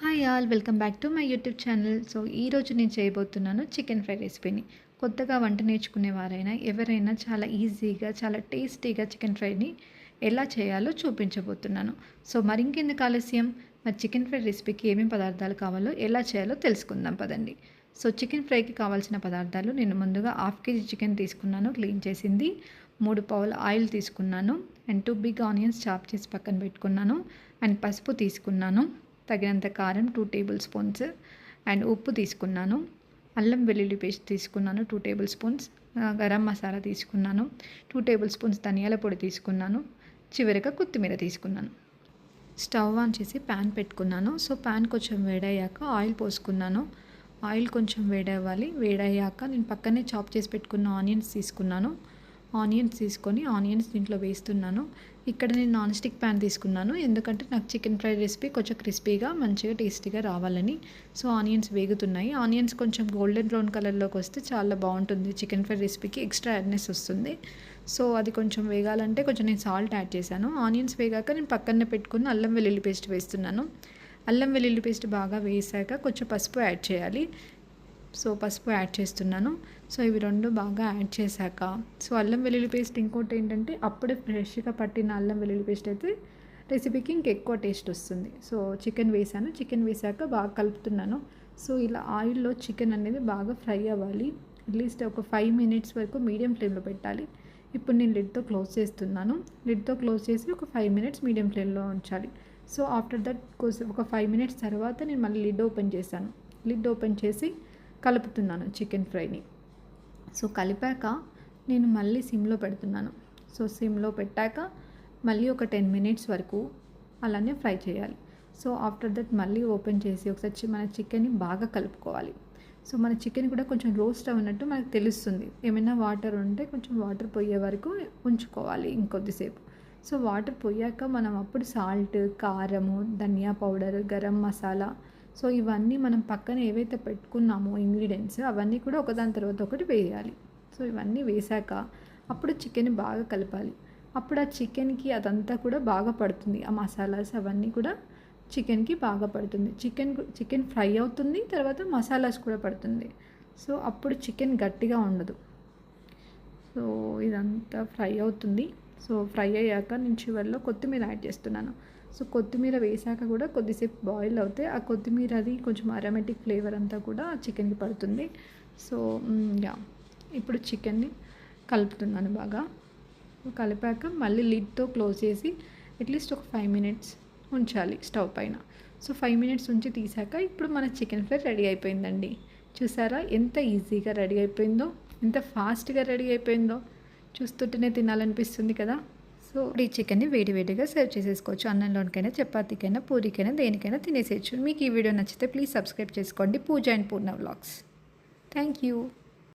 Hi all welcome back to my YouTube channel so ఈరోజు నేను చేయబోతున్నాను చికెన్ ఫ్రై రెసిపీని కొత్తగా వంట నేర్చుకునే వారైనా ఎవరైనా చాలా ఈజీగా చాలా టేస్టీగా చికెన్ ఫ్రైని ఎలా చేయాలో చూపించబోతున్నాను. సో మరింకెందుకు ఆలస్యం? మరి చికెన్ ఫ్రై రెసిపీకి ఏమేమి పదార్థాలు కావాలో ఎలా చేయాలో తెలుసుకుందాం పదండి. సో చికెన్ ఫ్రైకి కావాల్సిన పదార్థాలు నేను ముందుగా హాఫ్ కేజీ చికెన్ తీసుకున్నాను క్లీన్ చేసింది. మూడు పావుల ఆయిల్ తీసుకున్నాను. And two big onions chop చేసి పక్కన పెట్టుకున్నాను. అండ్ పసుపు తీసుకున్నాను. తగినంత కారం టూ టేబుల్ స్పూన్స్ అండ్ ఉప్పు తీసుకున్నాను. అల్లం వెల్లుల్లి పేస్ట్ తీసుకున్నాను two tablespoons garam masala తీసుకున్నాను టూ టేబుల్ స్పూన్స్ ధనియాల పొడి తీసుకున్నాను చివరిగా కొత్తిమీర తీసుకున్నాను. స్టవ్ ఆన్ చేసి ప్యాన్ పెట్టుకున్నాను. సో ప్యాన్ కొంచెం వేడయ్యాక ఆయిల్ పోసుకున్నాను. ఆయిల్ కొంచెం వేడవ్వాలి. వేడయ్యాక నేను పక్కనే చాప్ చేసి పెట్టుకున్న ఆనియన్స్ తీసుకున్నాను. ఆనియన్స్ తీసుకొని ఆనియన్స్ దీంట్లో వేస్తున్నాను. ఇక్కడ నేను నాన్ స్టిక్ ప్యాన్ తీసుకున్నాను. ఎందుకంటే నాకు చికెన్ ఫ్రై రెసిపీ కొంచెం క్రిస్పీగా మంచిగా టేస్టీగా రావాలని. సో ఆనియన్స్ వేగుతున్నాయి. ఆనియన్స్ కొంచెం గోల్డెన్ బ్రౌన్ కలర్లోకి వస్తే చాలా బాగుంటుంది. చికెన్ ఫ్రై రెసిపీకి ఎక్స్ట్రా యాడ్నెస్ వస్తుంది. సో అది కొంచెం వేగాలంటే కొంచెం నేను సాల్ట్ యాడ్ చేశాను. ఆనియన్స్ వేగాక నేను పక్కనే పెట్టుకుని అల్లం వెల్లుల్లి పేస్ట్ వేస్తున్నాను. అల్లం వెల్లుల్లి పేస్ట్ బాగా వేసాక కొంచెం పసుపు యాడ్ చేయాలి. సో పసుపు యాడ్ చేస్తున్నాను. సో ఇవి రెండు బాగా యాడ్ చేశాక సో అల్లం వెల్లుల్లి పేస్ట్ ఇంకోటి ఏంటంటే అప్పుడే ఫ్రెష్గా పట్టిన అల్లం వెల్లుల్లి పేస్ట్ అయితే రెసిపీకి ఇంకెక్కువ టేస్ట్ వస్తుంది. సో చికెన్ వేసాను. చికెన్ వేసాక బాగా కలుపుతున్నాను. సో ఇలా ఆయిల్లో చికెన్ అనేది బాగా ఫ్రై అవ్వాలి. అట్లీస్ట్ ఒక ఫైవ్ మినిట్స్ వరకు మీడియం ఫ్లేమ్లో పెట్టాలి. ఇప్పుడు నేను లిడ్తో క్లోజ్ చేస్తున్నాను. లిడ్తో క్లోజ్ చేసి ఒక ఫైవ్ మినిట్స్ మీడియం ఫ్లేమ్లో ఉంచాలి. సో ఆఫ్టర్ దట్ ఒక ఫైవ్ మినిట్స్ తర్వాత నేను మళ్ళీ లిడ్ ఓపెన్ చేశాను. లిడ్ ఓపెన్ చేసి కలుపుతున్నాను చికెన్ ఫ్రైని. సో కలిపాక నేను మళ్ళీ సిమ్లో పెడుతున్నాను. సో సిమ్లో పెట్టాక మళ్ళీ ఒక టెన్ మినిట్స్ వరకు అలానే ఫ్రై చేయాలి. సో ఆఫ్టర్ దట్ మళ్ళీ ఓపెన్ చేసి ఒకసారి మన చికెన్ని బాగా కలుపుకోవాలి. సో మన చికెన్ కూడా కొంచెం రోస్ట్ అవునట్టు మనకు తెలుస్తుంది. ఏమైనా వాటర్ ఉంటే కొంచెం వాటర్ పోయే వరకు ఉంచుకోవాలి ఇంకొద్దిసేపు. సో వాటర్ పోయాక మనం అప్పుడు సాల్ట్ కారము ధనియా పౌడర్ గరం మసాలా సో ఇవన్నీ మనం పక్కన ఏవైతే పెట్టుకున్నామో ఇంగ్రీడియంట్స్ అవన్నీ కూడా ఒకదాని తర్వాత ఒకటి వేయాలి. సో ఇవన్నీ వేశాక అప్పుడు చికెన్ బాగా కలపాలి. అప్పుడు ఆ చికెన్కి అదంతా కూడా బాగా పడుతుంది. ఆ మసాలాస్ అవన్నీ కూడా చికెన్కి బాగా పడుతుంది. చికెన్ చికెన్ ఫ్రై అవుతుంది తర్వాత మసాలాస్ కూడా పడుతుంది. సో అప్పుడు చికెన్ గట్టిగా ఉండదు. సో ఇదంతా ఫ్రై అవుతుంది. సో ఫ్రై అయ్యాక నేను చివరిలో కొత్తిమీర యాడ్ చేస్తున్నాను. సో కొత్తిమీర వేసాక కూడా కొద్దిసేపు బాయిల్ అవుతే ఆ కొత్తిమీర అది కొంచెం అరోమేటిక్ ఫ్లేవర్ అంతా కూడా చికెన్కి పడుతుంది. So yeah. ఇప్పుడు చికెన్ని కలుపుతున్నాను బాగా. కలిపాక మళ్ళీ లిడ్తో క్లోజ్ చేసి అట్లీస్ట్ ఒక ఫైవ్ మినిట్స్ ఉంచాలి స్టవ్ పైన. సో ఫైవ్ మినిట్స్ ఉంచి తీసాక ఇప్పుడు మన చికెన్ ఫ్రై రెడీ అయిపోయిందండి. చూసారా ఎంత ఈజీగా రెడీ అయిపోయిందో ఎంత ఫాస్ట్గా రెడీ అయిపోయిందో. చూస్తుంటేనే తినాలనిపిస్తుంది కదా. సో ఈ చికెన్ని వేడి వేడిగా సర్వ్ చేసేసుకోవచ్చు. అన్నంలోనికైనా చపాతీకైనా పూరికైనా దేనికైనా తినేసేయచ్చు. మీకు ఈ వీడియో నచ్చితే ప్లీజ్ సబ్స్క్రైబ్ చేసుకోండి. Pooja and Purna vlogs. Thank you.